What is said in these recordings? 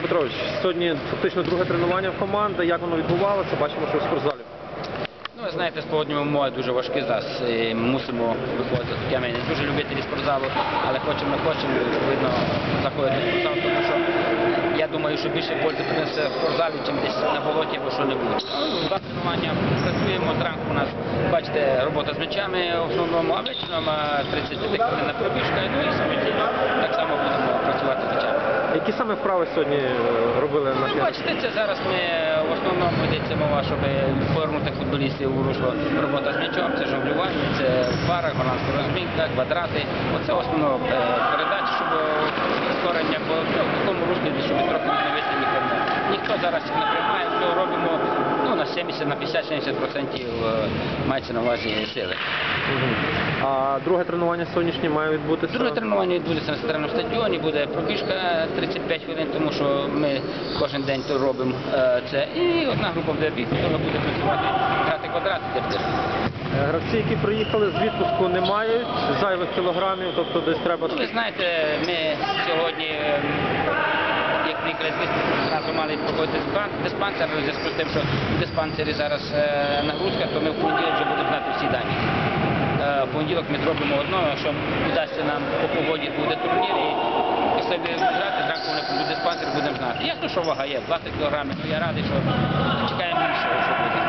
Олег Петрович, сьогодні фактично друге тренування в команди. Як воно відбувалося? Бачимо, що в спортзалі. Ну, ви знаєте, спогодні умови дуже важкі зараз. І ми мусимо виходити такими не дуже любителі спортзалу, але хочемо, не хочемо, відповідно, заходити в спортзал, тому що я думаю, що більше пользи принесе в спортзалі, чим десь на болоті або що-небудь. Ну, Два тренування працюємо, зранку у нас, бачите, робота з м'ячами в основному, а вечором а, 35 хвилин пробіжка, ну і самостійно так само будемо працювати з м'ячами. Які саме вправи сьогодні е, робили наші? Ну, Бачите, це зараз ми в основному ведеться мова, щоб повернути футболістів у русло робота з м'ячом, це жонглювання, це пара, голландська розмінка, квадрати. Оце основно е, передача, щоб створення по ну, в такому руслі, щоб трохи відновити не. Ніхто зараз їх не приймає, все робимо 70, на 50-70% е, мається на увазі сили. Мгм. А друге тренування сьогоднішнє має відбутися? Друге тренування відбудеться на центральному стадіоні, буде пробіжка 35 хвилин, тому що ми кожен день то робимо е, це. І одна група буде біг, потім буде працювати грати квадрати, де буде. Е, Гравці, які приїхали з відпуску, не мають зайвих кілограмів, тобто десь треба. Ну, ви знаєте, ми сьогодні, е, мали проходити диспан- диспансер, у зв'язку з тим, що в диспансері зараз е, нагрузка, то ми в понеділок вже будемо знати всі дані. Е, В понеділок ми зробимо одно, що вдасться нам по погоді буде турнір, і після грати, зранку вони будуть диспансер, будемо знати. Ясно, що вага є, 20 кілограмів, ну я радий, що чекаємо іншого, що буде.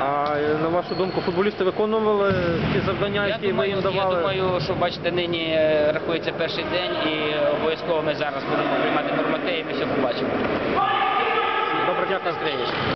А на вашу думку, футболісти виконували ті завдання, Я які ви думаю, їм я думаю, що бачите, нині е, рахується перший день і обов'язково ми зараз будемо приймати нормативи ми все igreja.